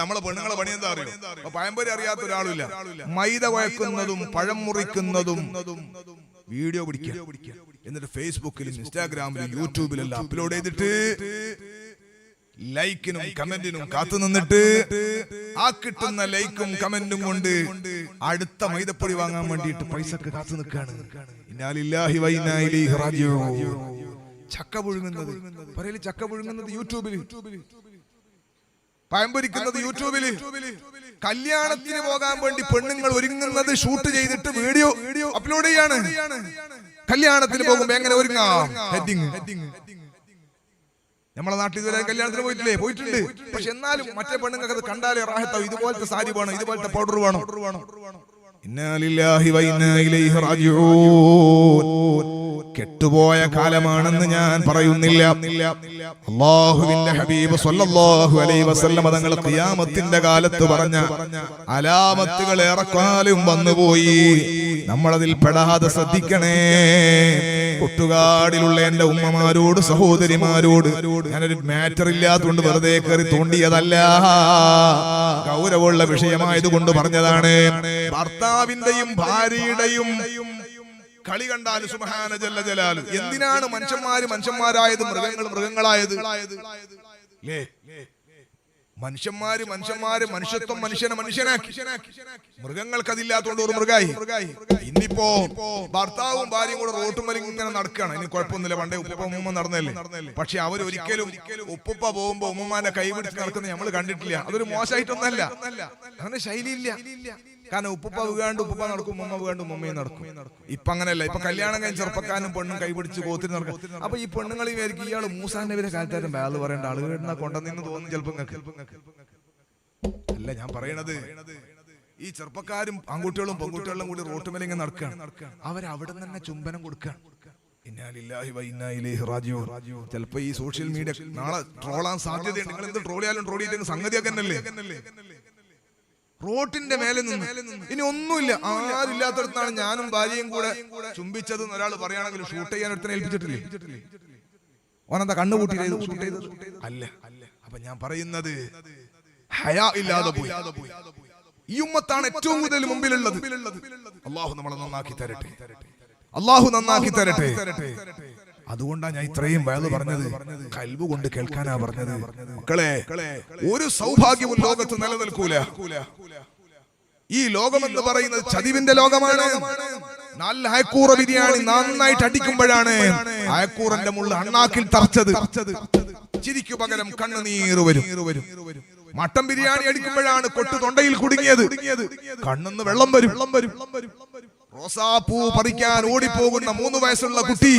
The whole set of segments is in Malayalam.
നമ്മളെ പെണ്ണുങ്ങളെ പണി എന്താ അറിയോ? പഴംപൊരി അറിയാത്ത ഒരാളില്ല. മൈദ കുഴക്കുന്നതും പഴം മുറിക്കുന്നതും വീഡിയോ പിടിക്കുക. എന്നിട്ട് ഫേസ്ബുക്കിലും ഇൻസ്റ്റാഗ്രാമിലും യൂട്യൂബിലെല്ലാം അപ്ലോഡ് ചെയ്തിട്ട് ലൈക്കിനും കമന്റിനും കാത്തു നിന്നിട്ട് ആ കിട്ടുന്ന ലൈക്കും കമന്റും കൊണ്ട് അടുത്ത മൈദപ്പൊടി വാങ്ങാൻ വേണ്ടിയിട്ട് പൈസ കാത്തു നിൽക്കാണ്. ചക്ക പുഴുങ്ങുന്നത്. ചക്ക പുഴുങ്ങുന്നത്. യൂട്യൂബിൽ പഴംപൊരിക്കുന്നത് യൂട്യൂബിൽ കല്യാണത്തിന് പോകാൻ വേണ്ടി പെണ്ണുങ്ങൾ ഒരുങ്ങുന്നത് ഷൂട്ട് ചെയ്തിട്ട് വീഡിയോ വീഡിയോ അപ്ലോഡ് ചെയ്യാണ്. കല്യാണത്തിന് പോകുമ്പോ എങ്ങനെ ഒരുങ്ങാം? ഹെഡിങ് നമ്മളെ നാട്ടിൽ ഇതുവരെ കല്യാണത്തിന് പോയിട്ടില്ലേ? പോയിട്ടുണ്ട്. പക്ഷെ എന്നാലും മറ്റേ പെണ്ണുങ്ങൾക്ക് അത് കണ്ടാലേ റാഹത്താവും. ഇതുപോലത്തെ സാരി വേണം ഇതുപോലത്തെ പൗഡർ വേണം. കെട്ടുപോയ കാലമാണെന്ന് ഞാൻ പറയുന്നില്ല. അള്ളാഹുവിന്റെ ഹബീബ് സ്വല്ലല്ലാഹു അലൈഹി വസല്ലം തങ്ങൾ ഖിയാമത്തിന്റെ കാലത്ത് പറഞ്ഞ അലാമത്തുകൾ ഏറെക്കാലും വന്നുപോയി. നമ്മളതിൽ പെടാതെ ശ്രദ്ധിക്കണേ. കൊട്ടുകാടിലുള്ള എന്റെ ഉമ്മമാരോട് സഹോദരിമാരോട് ഞാനൊരു മാറ്റർ ഇല്ലാത്തതുകൊണ്ട് വെറുതെ കയറി തോണ്ടിയതല്ല. ഗൗരവമുള്ള വിഷയമായത് കൊണ്ട് പറഞ്ഞതാണ്. ഭർത്താവിന്റെയും ഭാര്യയുടെയും കളി കണ്ടാൽ സുബഹാന ജല്ല ജലാൽ. എന്തിനാണ് മനുഷ്യന്മാര് മനുഷ്യന്മാരായത് മൃഗങ്ങൾ മൃഗങ്ങളായത്? ലേ മനുഷ്യന്മാര് മനുഷ്യന്മാര് മനുഷ്യത്വം മനുഷ്യനെ മനുഷ്യനാക്കി. മൃഗങ്ങൾക്ക് അതില്ലാത്തോണ്ട് ഒരു മൃഗായി. ഇന്നിപ്പോ ഭർത്താവും ഭാര്യയും കൂടെ റോട്ട് വലി ഇങ്ങനെ നടക്കുകയാണ് ഇനി കുഴപ്പമൊന്നുമില്ല. പണ്ടേ ഉപ്പ ഉമ്മ നടന്നല്ലേ? പക്ഷെ അവർ ഒരിക്കലും ഉപ്പുപ്പ പോകുമ്പോ ഉമ്മമാനെ കൈപിടിച്ച് നടക്കുന്ന നമ്മൾ കണ്ടിട്ടില്ല. അതൊരു മോശമായിട്ടൊന്നല്ല. അങ്ങനെ ശൈലിയില്ല. കാരണം ഉപ്പുപ്പ വീണ്ടും ഉപ്പുപ്പ നടക്കും ഉമ്മ വീണ്ടും ഉമ്മയും നടക്കും. ഇപ്പൊ അങ്ങനെയല്ല ഇപ്പൊ കല്യാണം കഴിഞ്ഞ ചെറുപ്പക്കാരനും പെണ്ണും കൈപിടിച്ച് കോത്തിരി നടക്കും. അപ്പൊ ഈ പെണ്ണുങ്ങൾ വിചാരിക്കും ഇയാൾ മൂസാന്റെ പേരെ കാലത്താരും ബാൽ പറയേണ്ട. ആളുകൾ കൊണ്ടുവന്നു തോന്നും ചിലപ്പോ അല്ല ഞാൻ പറയണത് ഈ ചെറുപ്പക്കാരും ആൺകുട്ടികളും പെൺകുട്ടികളും കൂടി റോട്ടുമേലെ ഇങ്ങനെ നടക്കുകയാണ് അവരവിടെ തന്നെ ചുംബനം കൊടുക്കുകയാണ്. ചിലപ്പോ ഈ സോഷ്യൽ മീഡിയ നാളെ ട്രോളാൻ സാധ്യതയുണ്ട്. നിങ്ങൾ എന്ത് ട്രോൾ ചെയ്യാലും ട്രോൾ ചെയ്തെങ്കിൽ സംഗതിയൊക്കെ റോട്ടിന്റെ മേലെ നിന്ന്. ഇനി ഒന്നുമില്ല ആരില്ലാത്തടത്താണ് ഞാനും ഭാര്യയും കൂടെ ചുംബിച്ചത് ഒരാൾ പറയുകയാണെങ്കിൽ ഷൂട്ട് ചെയ്യാൻ ഒരുത്തനെ ഏൽപ്പിച്ചിട്ടില്ലേ? ഓനെന്താ കണ്ണുകൂട്ടി ഷൂട്ട് ചെയ്തത്. അല്ല അപ്പൊ ഞാൻ പറയുന്നത് ഹയാ ഇല്ലാതെ പോയി. ഈ ഉമ്മത്താണ് ഏറ്റവും കൂടുതൽ മുമ്പിലുള്ളത്. അള്ളാഹു നമ്മളെ നന്നാക്കി തരട്ടെ. അള്ളാഹു നന്നാക്കി തരട്ടെ. അതുകൊണ്ടാണ് ഞാൻ ഇത്രയും വയത് പറഞ്ഞത്. കൽബ് കൊണ്ട് കേൾക്കാനാ പറഞ്ഞത്. മക്കളെ ഒരു സൗഭാഗ്യവും ലോകത്ത് നിലനിൽക്കൂല. ഈ ലോകം എന്ന് പറയുന്നത് ചതിവിന്റെ ലോകമാണ്. നല്ല അയക്കൂറ ബിരിയാണി നന്നായിട്ട് അടിക്കുമ്പോഴാണ് അയക്കൂറന്റെ മുള്ള അണ്ണാക്കിൽ തറച്ചത്. ചിരിക്കു പകരം കണ്ണുനീർ വരും. മട്ടൻ ബിരിയാണി അടിക്കുമ്പോഴാണ് കൊട്ടു തൊണ്ടയിൽ കുടുങ്ങിയത്. കണ്ണെന്ന് വെള്ളം വരും വെള്ളം വരും. റോസാപ്പൂ പറിക്കാൻ ഓടിപ്പോകുന്ന മൂന്ന് വയസ്സുള്ള കുട്ടി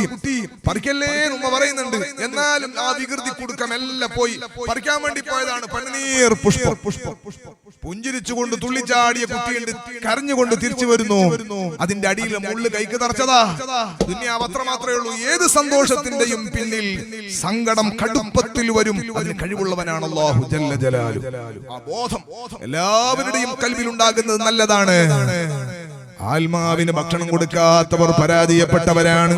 പറിക്കല്ലേ ഉമ്മ പറയുന്നുണ്ട്. എന്നാലും ആ വികൃതി കുടുക്കം എല്ലാം പോയി. പറിക്കാൻ വേണ്ടി പോയതാണ് പനിനീർ പുഷ്പം. പുഷ്പം. പുഞ്ചിരിച്ചുകൊണ്ട് തുള്ളിച്ചാടിയ കുട്ടിയുണ്ട്. കരഞ്ഞുകൊണ്ട് തിരിച്ചു വരുന്നു. അതിന്റെ അടിയിൽ മുള്ളു കൈക്ക് തറച്ചതാ. ദുന്യാവ് അത്ര മാത്രമേ ഉള്ളൂ. ഏത് സന്തോഷത്തിന്റെയും പിന്നിൽ സങ്കടം കടുപ്പത്തിൽ വരും. അതിന് കഴിവുള്ളവനാണ് ജല്ല ജലാലു. ആ ബോധം. എല്ലാവരുടെയും കൽവിൽ ഉണ്ടാകുന്നത് നല്ലതാണ്. ആത്മാവിന് ഭക്ഷണം കൊടുക്കാത്തവർ പരാജയപ്പെട്ടവരാണ്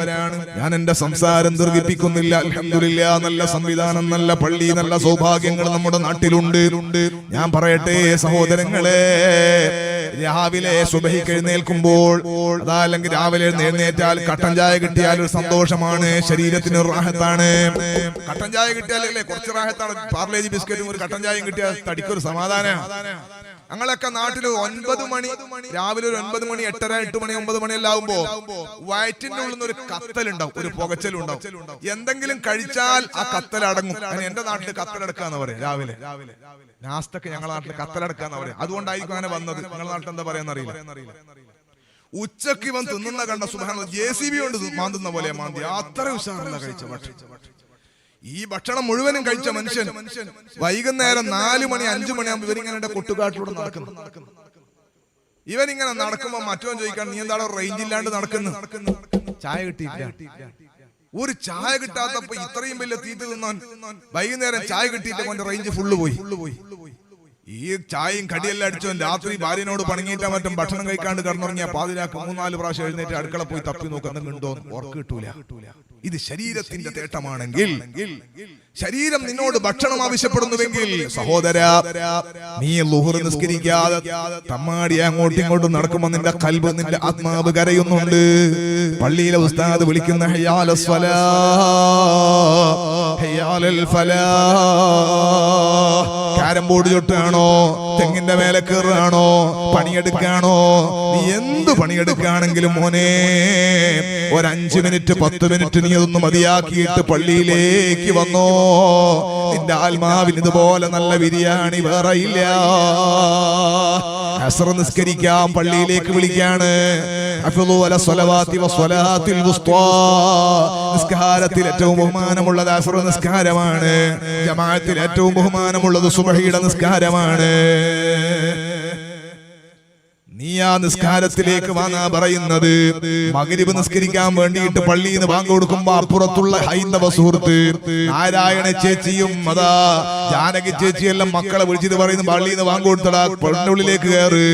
ഞാൻ എന്റെ സംസാരം ദീർഘിപ്പിക്കുന്നില്ല. അലഹമില്ല നല്ല സംവിധാനം നല്ല പള്ളി നല്ല സൗഭാഗ്യങ്ങൾ നമ്മുടെ നാട്ടിലുണ്ട്. ഞാൻ പറയട്ടെ സഹോദരങ്ങളെ രാവിലെ സുബഹി എഴുന്നേൽക്കുമ്പോൾ അതാ അല്ലെങ്കിൽ രാവിലെ എഴുന്നേറ്റാൽ കട്ടൻ ചായ കിട്ടിയാൽ ഒരു സന്തോഷമാണ് ശരീരത്തിന് റാഹത്താണ്. കട്ടൻ ചായ കിട്ടിയാലല്ലേ കുറച്ച് റാഹത്താണ്. പാർലേജി ബിസ്ക്കറ്റും ഒരു കട്ടൻ ചായയും കിട്ടിയാൽ തടിക്കൊരു സമാധാനം ഞങ്ങളൊക്കെ നാട്ടിൽ ഒൻപത് മണി രാവിലെ ഒരു ഒൻപത് മണി എട്ടര എട്ട് മണി ഒമ്പത് മണി എല്ലാം ആവുമ്പോ വയറ്റിന്റെ ഉള്ളിൽ നിന്ന് ഒരു കത്തലുണ്ടാവും ഒരു പുകച്ചലുണ്ടാവും. എന്തെങ്കിലും കഴിച്ചാൽ ആ കത്തൽ അടങ്ങും അങ്ങനെ എന്റെ നാട്ടിൽ കത്തലടക്കാന്ന് പറയും രാവിലെ. ലാസ്റ്റൊക്കെ ഞങ്ങളുടെ നാട്ടിൽ കത്തലടക്കാന്ന് പറയും. അതുകൊണ്ടായിരിക്കും അങ്ങനെ വന്നത്. നിങ്ങളുടെ നാട്ടിൽ എന്താ പറയാന്ന് അറിയില്ല. ഉച്ചയ്ക്ക് ഇവൻ തിന്നുന്ന കണ്ട സുബാന ജെ സി ബി കൊണ്ട് മാന്തുന്ന പോലെ മാന്തി. അത്ര ഉഷാറുള്ള കഴിച്ച ഭക്ഷണം. ഈ ഭക്ഷണം മുഴുവനും കഴിച്ച മനുഷ്യൻ വൈകുന്നേരം നാലു മണി അഞ്ചു മണിയാകുമ്പോൾ ഇവരിങ്ങനെ കൊട്ടുകാട്ടിലൂടെ നടക്കുന്നു. ഇവൻ ഇങ്ങനെ നടക്കുമ്പോ മറ്റോ ചോദിക്കാൻ നീ എന്താണ് റേഞ്ച് ഇല്ലാണ്ട് നടക്കുന്നു. ചായ കിട്ടിയില്ല ഒരു ചായ കിട്ടാത്തപ്പോ ഇത്രയും വലിയ തീറ്റ തിന്നാൻ വൈകുന്നേരം ചായ കിട്ടിയിട്ട് അവന്റെ റേഞ്ച് ഫുള്ള് പോയി. ഈ ചായയും കടിയെല്ലാം അടിച്ചവൻ രാത്രി ഭാര്യനോട് പണങ്ങിയിട്ടാ മറ്റും ഭക്ഷണം കഴിക്കാണ്ട് കിടന്നുറങ്ങിയ പാതിരാക്ക് മൂന്നാൽ പ്രാവശ്യം എഴുന്നേറ്റ് അടുക്കള പോയി തപ്പി നോക്കുന്നുണ്ടോ ഓർക്ക് കിട്ടൂല ഇത് ശരീരത്തിന്റെ തേട്ടമാണെങ്കിൽ ശരീരം നിന്നോട് ഭക്ഷണം ആവശ്യപ്പെടുന്നുവെങ്കിൽ സഹോദര നീ ലുഹർ നിസ്കരിക്കാതെ തമ്മാടി അങ്ങോട്ടും ഇങ്ങോട്ടും നടക്കുമ്പോ നിന്റെ കൽബ് നിന്റെ ആത്മാവ് കരയുന്നുണ്ട്. പള്ളിയിലെ ഉസ്താദ് വിളിക്കുന്ന കാരം ബോർഡ് ചൊട്ടാണോ? തെങ്ങിന്റെ മേലെ കയറുകയാണോ പണിയെടുക്കാണോ? നീ എന്ത് പണിയെടുക്കുകയാണെങ്കിലും മോനെ ഒരു അഞ്ചു മിനിറ്റ് പത്ത് മിനിറ്റ് നീ അതൊന്ന് മതിയാക്കിയിട്ട് പള്ളിയിലേക്ക് വന്നോ. നിന്റെ ആത്മാവിന് ഇതുപോലെ നല്ല ബിരിയാണി വേറെ ഇല്ല. അസ്ര നിസ്കരിക്കാം പള്ളിയിലേക്ക് വിളിക്കാണ്. നിസ്കാരത്തിൽ ഏറ്റവും ബഹുമാനമുള്ളത് അസ്ര നിസ്കാരമാണ്. ജമാഅത്തിൽ ഏറ്റവും ബഹുമാനമുള്ളത് സുബഹിയുടെ നിസ്കാരമാണ്. നീ ആ നിസ്കാരത്തിലേക്ക് വാങ്ങാ പറയുന്നത്. മകരിവ് നിസ്കരിക്കാൻ വേണ്ടിയിട്ട് പള്ളിയിൽ നിന്ന് ബാങ്ക് കൊടുക്കുമ്പോ അപ്പുറത്തുള്ള ഹൈന്ദവ സുഹൃത്ത് നാരായണ ചേച്ചിയും അതാ ജാനകി ചേച്ചിയെല്ലാം മക്കളെ വിളിച്ചിട്ട് പറയുന്നു പള്ളിയിൽ നിന്ന് ബാങ്ക് കൊടുത്തടാ പെണ്ണുള്ളിലേക്ക് കയറ്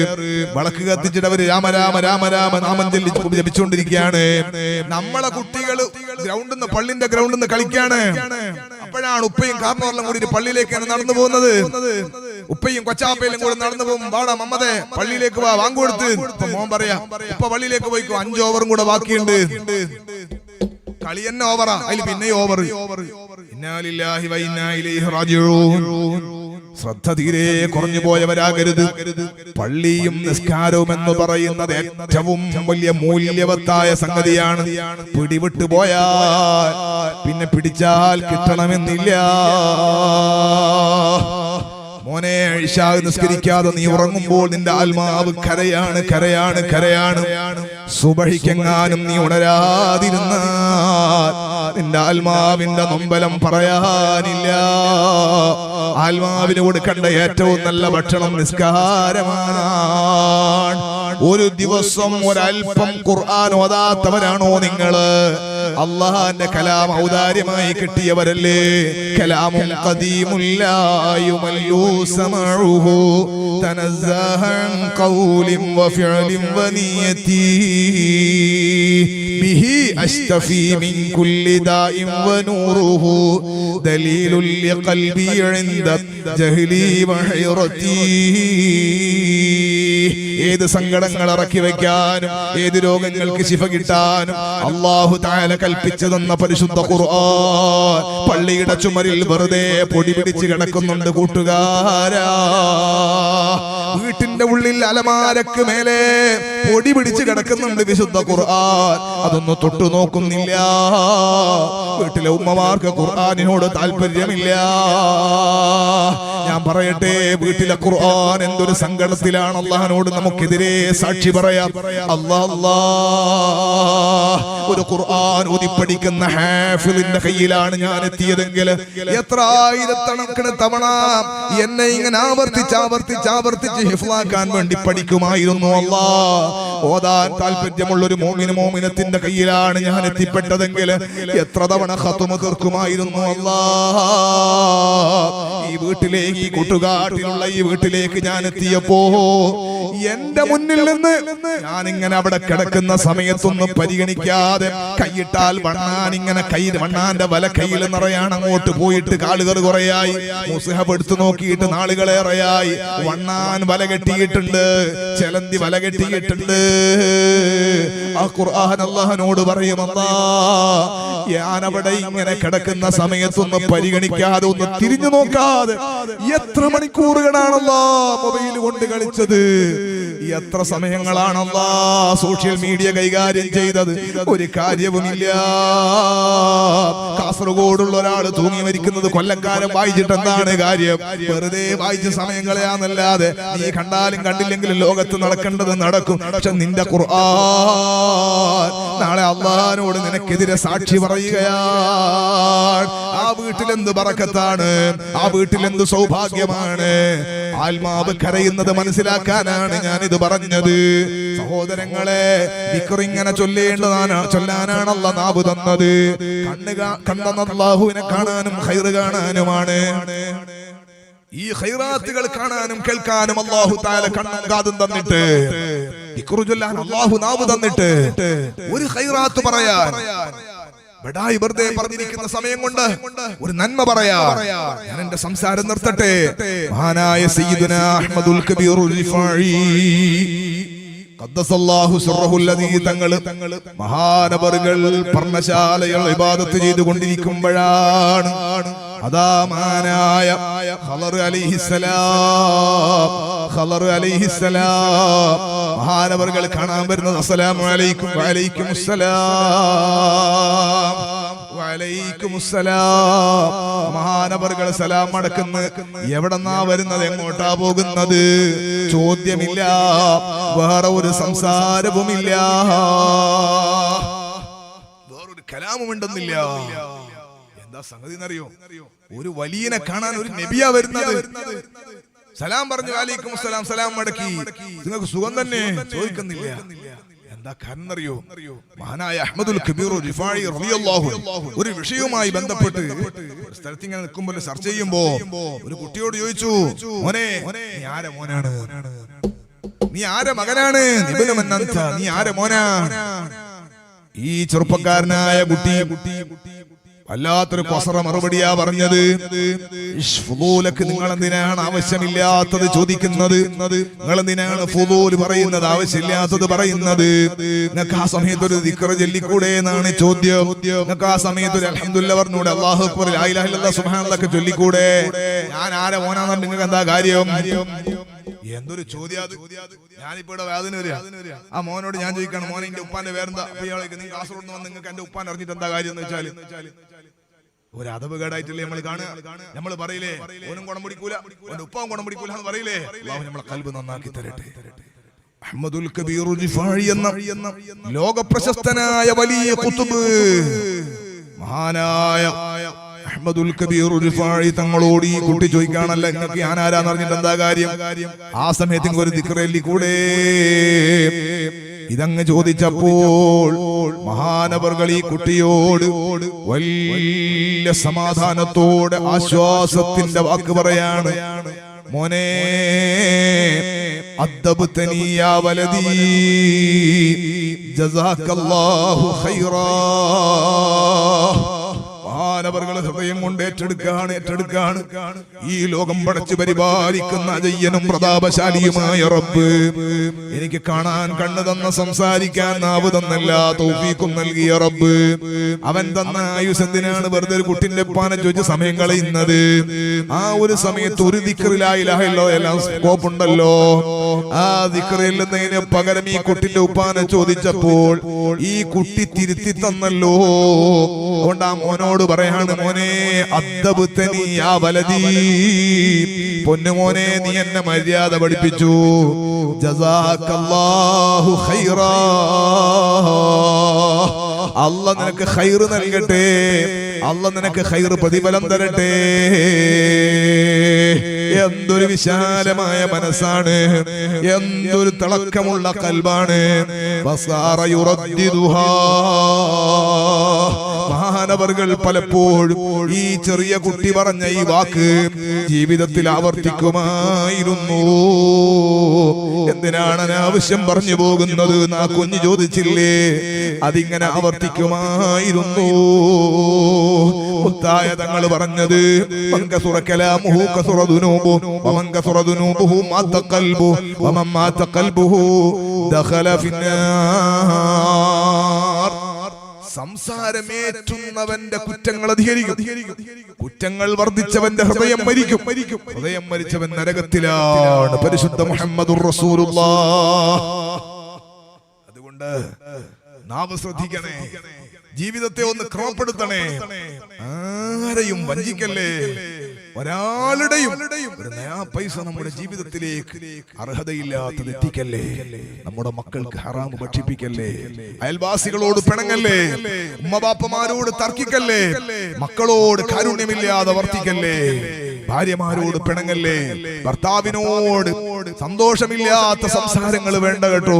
വിളക്ക് കത്തിച്ചിട്ട് അവർ രാമ രാമ രാമ രാമ നാമം ജപിച്ചുകൊണ്ടിരിക്കുകയാണ് നമ്മളെ കുട്ടികൾ ഗ്രൗണ്ടിൽ നിന്ന് പള്ളിന്റെ ഗ്രൗണ്ടിൽ നിന്ന് കളിക്കാണ്. അപ്പോഴാണ് ഉപ്പയും കാപ്പറെല്ലാം കൂടി പള്ളിയിലേക്കാണ് നടന്നു പോകുന്നത്. ഉപ്പയും കൊച്ചാപ്പയിലും കൂടെ നടന്നു പോകും. വാടാ മമ്മതെ പള്ളിയിലേക്ക് വാ വാങ്ങു കൊടുത്ത്. മോൻ പറയാ ഉപ്പ പള്ളിയിലേക്ക് പോയിക്കോ അഞ്ച് ഓവറും കൂടെ ബാക്കിയുണ്ട്. കളി തന്നെ ഓവറാ അതിൽ പിന്നെ ഓവർ ശ്രദ്ധ തീരെ കുറഞ്ഞു പോയവരാകരുത്. പള്ളിയും നിസ്കാരവും എന്ന് പറയുന്നത് ഏറ്റവും വലിയ മൂല്യവത്തായ സംഗതിയാണ്. പിടിവിട്ടു പോയാൽ പിന്നെ പിടിച്ചാൽ കിട്ടണമെന്നില്ല. മോനെ നിസ്കരിക്കാതെ നീ ഉറങ്ങുമ്പോൾ നിന്റെ ആത്മാവ് കരയാണ് കരയാണ് കരയാണ് സുബഹിക്കെങ്ങാനും നീ ഉണരാതിരുന്ന നിന്റെ ആത്മാവിന്റെ നൊമ്പലം പറയാനില്ല. ആത്മാവിന് കണ്ട ഏറ്റവും നല്ല ഭക്ഷണം നിസ്കാരമാണ്. ഒരു ദിവസം ഒരൽപ്പം ഖുർആൻ ഓതാത്തവരാണോ നിങ്ങൾ അള്ളാഹാന്റെ കലാം ഔദാര്യമായി കിട്ടിയവരല്ലേ? കലാമും തനസ്സഹൻ ഖൗലിൻ വഫിഅലിൻ വനിയതി ബിഹി أشتفي മിൻ കുല്ലി داء ونوره ദലീലുൽ لقلبي عند جهلي وحيرتي ഏത് സങ്കടങ്ങൾ ഇറക്കി വെക്കാനും ഏത് രോഗങ്ങൾക്ക് ശിഫ കിട്ടാനും അള്ളാഹു താല കൽപ്പിച്ചു തന്ന പരിശുദ്ധ ഖുർആൻ പള്ളിയുടെ ചുമരിൽ വെറുതെ പൊടി പിടിച്ച് കിടക്കുന്നുണ്ട് കൂട്ടുകാരാ. വീട്ടിന്റെ ഉള്ളിൽ അലമാരക്ക് മേലെ പൊടി പിടിച്ച് കിടക്കുന്നുണ്ട് വിശുദ്ധ ഖുർആൻ. അതൊന്നും തൊട്ടു നോക്കുന്നില്ല. വീട്ടിലെ ഉമ്മമാർക്ക് ഖുർആാനിനോട് താല്പര്യമില്ല ഞാൻ പറയട്ടെ വീട്ടിലെ ഖുർആൻ എന്തൊരു സങ്കടത്തിലാണ്. അള്ളഹാനോട് നമുക്കെതിരെ സാക്ഷി പറയാം. അല്ലാ അല്ലാ ഒരു ഖുർആൻ ഓതിപ്പടിക്കുന്ന ഹാഫിലിന്റെ കയ്യിലാണ് ഞാൻ എത്തിയതെങ്കിൽ എത്ര ആയിരത്തണക്കിന് തവണ എന്നെ ഇങ്ങനെ ആവർത്തിച്ച് ആവർത്തിച്ച് ആവർത്തിച്ച് ഹിഫ്ലാക്കാൻ വേണ്ടി പഠിക്കുമായിരുന്നു അല്ലാ. ഓതാൻ താല്പര്യമുള്ള ഒരു മോമിന് മോമിനത്തിന്റെ കയ്യിലാണ് ഞാൻ എത്തിപ്പെട്ടതെങ്കിൽ എത്ര തവണ ഹത്തുമ തീർക്കുമായിരുന്നു അല്ലാ. ഈ വീട്ടിലേക്ക് ഈ കൂട്ടുകാട്ടിലുള്ള ഈ വീട്ടിലേക്ക് ഞാൻ എത്തിയപ്പോ എന്റെ മുന്നിൽ നിന്ന് ഞാൻ ഇങ്ങനെ അവിടെ കിടക്കുന്ന സമയത്തൊന്നും പരിഗണിക്കാതെ കൈയിട്ടാൽ വണ്ണാൻ ഇങ്ങനെ കൈ വണ്ണാന്റെ വല കയ്യിൽ നിറയാണ് അങ്ങോട്ട് പോയിട്ട് കാലുകൾ കുറയായി. മുസ്ഹബ് എടുത്തു നോക്കിയിട്ട് നാളുകളേറെയായി. വണ്ണാൻ വല കെട്ടിയിട്ടുണ്ട് ചെലന്തി വല കെട്ടിയിട്ടുണ്ട് ആ ഖുർആൻ അള്ളാഹനോട് പറയും ഞാനവിടെ ഇങ്ങനെ കിടക്കുന്ന സമയത്തൊന്ന് പരിഗണിക്കാതെ ഒന്ന് തിരിഞ്ഞു നോക്കാതെ എത്ര മണിക്കൂറുകളാണല്ലോ മൊബൈൽ കൊണ്ട് കളിച്ചത്? എത്ര സമയങ്ങളാണല്ലോ സോഷ്യൽ മീഡിയ കൈകാര്യം ചെയ്തത്? ഒരു കാര്യവുമില്ല. കാസർഗോഡുള്ള ഒരാൾ തൂങ്ങി മരിക്കുന്നത് കൊല്ലക്കാരൻ വായിച്ചിട്ട് എന്താണ് കാര്യം? വെറുതെ വായിച്ച സമയങ്ങളെയാന്നല്ലാതെ നീ നീ കണ്ടാലും കണ്ടില്ലെങ്കിലും ലോകത്ത് നടക്കേണ്ടത് നടക്കും. പക്ഷെ നിന്റെ ഖുർആൻ നാളെ അള്ളഹാനോട് നിനക്കെതിരെ സാക്ഷി പറയുകയാണ്. ആ വീട്ടിലെന്ത് പറക്കത്താണ് ആ വീട്ടിലെന്ത് സൗഭാഗ്യമാണ്? ആത്മാവ് കരയുന്നത് മനസ്സിലാക്കാനാണ് ഞാൻ ഇത് പറഞ്ഞത്. സഹോദരങ്ങളെ ഇങ്ങനെ ചൊല്ലേണ്ടതാണ് ചൊല്ലാനാണല്ല നാവ് തന്നത്. കണ്ണുക കണ്ടെന്ന അള്ളാഹുവിനെ കാണാനും ഹൈറ് കാണാനുമാണ്. ഈ ഹൈറാത്തുകൾ കാണാനും കേൾക്കാനും അള്ളാഹു താല കണ്ണും കാതും തന്നിട്ട് അള്ളാഹു നാവ് തന്നിട്ട് ഒരു ഹൈറാത്ത് പറയാൻ. ബഡായി വെറുതെ പറഞ്ഞിരിക്കുന്ന സമയം കൊണ്ട് ഒരു നന്മ പറയാ ഞാൻ എന്റെ സംസാരം നിർത്തട്ടെ. മഹാനായ സയ്യിദുന അഹ്മദുൽ കബീർ തങ്ങൾ മഹാനവറുകൾ പർണശാലകൾ ഇബാദത്ത് ചെയ്തുകൊണ്ടിരിക്കുമ്പോഴാണ് അതാ ഖലറു ഖളർ അലൈഹിസ്സലാം. ഖളർ അലൈഹിസ്സലാം. മഹാനവറുകൾ കാണാൻ വരുന്നത് അസ്സലാമു അലൈക്കും വഅലൈക്കും അസ്സലാം മഹാനവറുകൾ സലാം അടക്കുന്ന. എവിടെന്നാ വരുന്നത്? എങ്ങോട്ടാ പോകുന്നത്? ചോദ്യമില്ല. വേറെ ഒരു സംസാരവുമില്ല. വേറൊരു കലാമുണ്ടെന്നില്ല എന്താ സംഗതി എന്നറിയോ? ഒരു വലിയനെ കാണാൻ ഒരു നബിയാ വരുന്നത്. സലാം പറഞ്ഞു വാലിക്കും സലാം സലാം മടക്കി. നിങ്ങൾക്ക് സുഖം തന്നെ? ചോദിക്കുന്നില്ല. എന്താ മഹാനായ അഹമ്മദുൽ കബീർ റിഫായി റളിയല്ലാഹു ഒരു വിഷയവുമായി ബന്ധപ്പെട്ട് സ്ഥലത്ത് ഇങ്ങനെ നിൽക്കുമ്പോൾ ചർച്ച ചെയ്യുമ്പോ ഒരു കുട്ടിയോട് ചോദിച്ചു മോനെ നീ ആരെ മോനാണ്? നീ ആരെ മകനാണ്? നിബിനുമെന്നന്ത നീ ആരെ മോനാണ്? ഈ ചെറുപ്പക്കാരനായ കുട്ടി കുട്ടി കുട്ടി വല്ലാത്തൊരു കൊസറ മറുപടിയാ പറഞ്ഞത്. നിങ്ങൾ എന്തിനാണ് ആവശ്യമില്ലാത്തത് ചോദിക്കുന്നത്? നിങ്ങൾ എന്തിനാണ് ഫുദൂൽ പറയുന്നത്? ആവശ്യമില്ലാത്തത് പറയുന്നത്. നിങ്ങൾക്ക് ആ സമയത്ത് ഒരു ദിക്ര ചൊല്ലിക്കൂടെ എന്നാണ് ചോദ്യം. നിങ്ങൾക്ക് ആ സമയത്ത് ഒരു അൽഹംദുലില്ലാ പറഞ്ഞൂടെ? അക്ബർ സുബ്ഹാനല്ലാഹ് ചൊല്ലിക്കൂടെ? ഞാൻ ആരെ മോനാന്ന് നിങ്ങൾക്ക് എന്താ കാര്യം? എന്തൊരു ചോദ്യം ഞാനിപ്പോ ഇവിടെ വേദന വരിക. ആ മോനോട് ഞാൻ ചോദിക്കണം മോനെ എന്റെ ഉപ്പാന്റെ പേരെന്താ? അപ്പൊ ഇയാളെ നിങ്ങൾ കാസർഗോഡ് വന്ന് നിങ്ങൾക്ക് എന്റെ ഉപ്പാൻ അറിഞ്ഞിട്ട് എന്താ കാര്യം എന്ന് വെച്ചാൽ? ഒരു അതവ് കേടായിട്ടില്ലേ നമ്മൾ കാണുക? നമ്മൾ പറയില്ലേ ഓനും ഗുണം പിടിക്കൂല ഓന്റെ ഉപ്പാവും ഗുണം പിടിക്കൂല എന്ന് പറയില്ലേ? അള്ളാഹു നമ്മളെ കൽബ് നന്നാക്കി തരട്ടെ. അഹമ്മദുൽ കബീർ എന്ന ലോക പ്രശസ്തനായ വലിയ കുത്തുബ് മഹാനായ അഹമ്മദുൽ കബീർ ഉൽഫാഴി തങ്ങളോട് ഈ കുട്ടി ചോദിക്കാണല്ല നിങ്ങൾക്ക് ഞാൻ ആരാന്ന് പറഞ്ഞിട്ട് എന്താ കാര്യം? ആ സമയത്ത് ഒരു ദിക്റല്ലി കൂടെ ഇതങ്ങ് ചോദിച്ചപ്പോൾ മഹാനവർകൾ ഈ കുട്ടിയോട് വലിയ സമാധാനത്തോടെ ആശ്വാസത്തിന്റെ വാക്ക് പറയാണ് മോനെ ജസാക്കല്ലാഹു ഖൈറാ. മഹാനവറുകൾ ഹൃദയം കൊണ്ട് ഏറ്റെടുക്കാണ് ഏറ്റെടുക്കാണ്. ഈ ലോകം പടച്ചു പരിപാലിക്കുന്ന അജയ്യനും പ്രതാപശാലിയുമായ റബ്ബ്. എനിക്ക് കാണാൻ കണ്ണു തന്ന സംസാരിക്കാൻ നാവ് തന്നല്ല തൗഫീക്കും നൽകിയ റബ്ബ്. അവൻ തന്ന ആയുസ് എന്തിനാണ് വെറുതെ ഒരു കുട്ടിന്റെ ഉപ്പാനെ ചോദിച്ച സമയം കളയുന്നത്? ആ ഒരു സമയത്ത് ഒരു ദിക്കറിലായില്ലോ എല്ലാം സ്കോപ്പ് ഉണ്ടല്ലോ ആ ദിക്കറില്ലെന്നതിന് പകരം ഈ കുട്ടിന്റെ ഉപ്പാനെ ചോദിച്ചപ്പോൾ ഈ കുട്ടി തിരുത്തി തന്നല്ലോ. അതുകൊണ്ട് ആ മോനോട് പറയാണ് മോനെ അദ്ദബുത്തനി ആ വലതി. പൊന്നുമോനെ നീ എന്നെ മര്യാദ പഠിപ്പിച്ചു. ജസാക്കല്ലാഹു ഖൈറാ. അല്ല നിനക്ക് ഹൈർ നൽകട്ടെ. അല്ല നിനക്ക് ഹൈർ പ്രതിഫലം തരട്ടെ. എന്തൊരു വിശാലമായ മനസ്സാണ്. എന്തൊരു തിളക്കമുള്ള കൽബാണ്. ബസാറ. മഹാനവർകൾ പലപ്പോഴും ഈ ചെറിയ കുട്ടി പറഞ്ഞ ഈ വാക്ക് ജീവിതത്തിൽ ആവർത്തിക്കുമായിരുന്നു. എന്തിനാണ് അനാവശ്യം പറഞ്ഞു പോകുന്നത് നാ കുഞ്ഞ് ചോദിച്ചില്ലേ? അതിങ്ങനെ ആവർത്തിക്കുമായിരുന്നു. മുത്തായ തങ്ങൾ പറഞ്ഞത് ദഖല ഫിന്നാർ. സംസാരമേറ്റുന്നവന്റെ കുറ്റങ്ങൾ അധികരിക്കും. കുറ്റങ്ങൾ വർദ്ധിച്ചവന്റെ ഹൃദയം മരിക്കും. ഹൃദയം മരിച്ചവൻ നരകത്തിലാണ്. പരിശുദ്ധ മുഹമ്മദ് അതുകൊണ്ട് നാവ് ശ്രദ്ധിക്കണേ. ജീവിതത്തെ ഒന്ന് ക്രമപ്പെടുത്തണേ. ആരെയും വഞ്ചിക്കല്ലേ? ഒരാളുടെയും ഒരു നയാ പൈസ നമ്മുടെ ജീവിതത്തിലേക്ക് അർഹതയില്ലാത്തത് എത്തിക്കല്ലേ? നമ്മുടെ മക്കൾക്ക് ഹറാമ് ഭക്ഷിപ്പിക്കല്ലേ? അയൽവാസികളോട് പിണങ്ങല്ലേ? ഉമ്മബാപ്പമാരോട് തർക്കിക്കല്ലേ? മക്കളോട് കാരുണ്യമില്ലാതെ വർത്തിക്കല്ലേ? ഭാര്യമാരോട് പിണങ്ങല്ലേ? ഭർത്താവിനോട് സന്തോഷമില്ലാത്ത സംസാരങ്ങൾ വേണ്ട കേട്ടോ.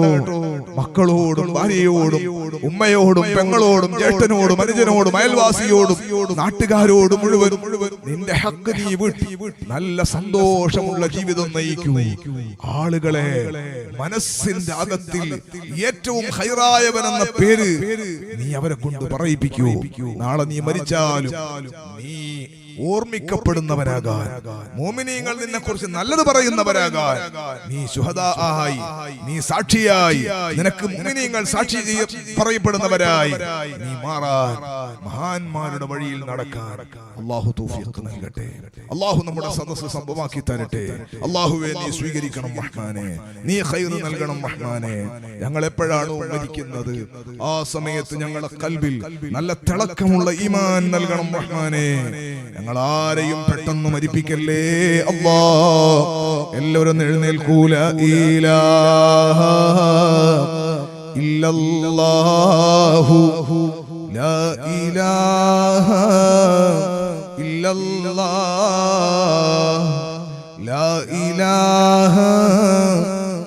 മക്കളോടും ഭാര്യയോടും ഉമ്മയോടും പെങ്ങളോടും ജ്യേഷ്ഠനോടും അനുജനോടും അയൽവാസിയോടും നാട്ടുകാരോടും മുഴുവൻ നിന്റെ ഹക്ക് നീ വീട്ടി. നല്ല സന്തോഷമുള്ള ജീവിതം നയിക്കൂ. ആളുകളെ മനസ്സിന്റെ അകത്തിൽ ഏറ്റവും ഹൈറായവൻ എന്ന പേര് നീ അവരെ കൊണ്ട് പറയിപ്പിക്കൂ. നാളെ നീ മരിച്ചാലും നീ ഓർമ്മിക്കപ്പെടുന്നവരാകാൻ. മോമിനിയങ്ങൾ നിന്നെ കുറിച്ച് നല്ലത് പറയുന്നവരാകാൻ. നീ ശുഹദായി നീ സാക്ഷിയായി. നിനക്ക് മോമിനിയങ്ങൾ സാക്ഷി പറയപ്പെടുന്നവരായി. നീ മാറാൻ മഹാന്മാരുടെ വഴിയിൽ നടക്കാൻ അള്ളാഹു തൗഫീഖ് നൽകട്ടെ. അള്ളാഹു നമ്മുടെ സദസ്സ് സംഭവമാക്കി തരട്ടെ. അള്ളാഹുവെ നീ സ്വീകരിക്കണം മഹ്മാനെ നീ ഖൈർ നൽകണം മഹ്മാനെ ഞങ്ങൾ എപ്പോഴാണോ മരിക്കുന്നത്? ആ സമയത്ത് ഞങ്ങളുടെ കൽബിൽ നല്ല തിളക്കമുള്ള ഈമാൻ നൽകണം റഹ്മാനെ. ഞങ്ങൾ ആരെയും പെട്ടെന്ന് മരിപ്പിക്കല്ലേ? അല്ലാ എല്ലാവരും എഴുന്നേൽക്കൂല. ഇലാഹ ഇല്ലല്ലാഹു. ലാ ഇലാഹ ഇല്ലല്ലാഹ്. ലാ ഇലാഹ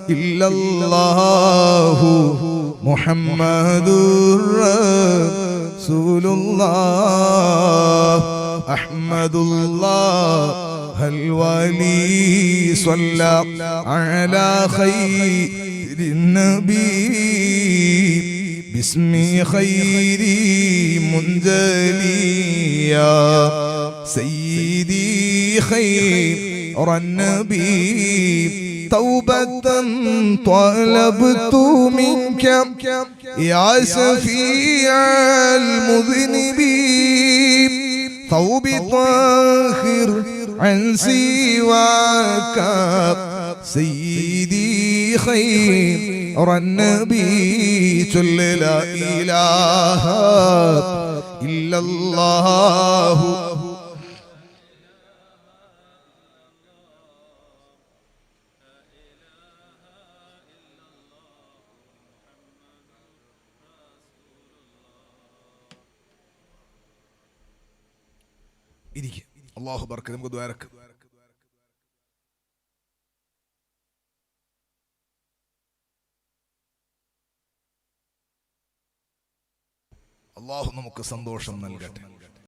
ഇല്ലല്ലാഹു. മുഹമ്മദുർ റസൂലുള്ളാഹ്. أحمد الله الولي صلى على خير النبي. باسم خير منزلي يا سيدي خير النبي. توبة طلبت منك يا سفيع المذنبين. ثوب طاهر عن سواك سيدي خير النبي صل لا إله إلا الله. അള്ളാഹു ബർക്ക് നമുക്ക് ദ്വാരക്ക് അള്ളാഹു നമുക്ക് സന്തോഷം നൽകട്ടെ.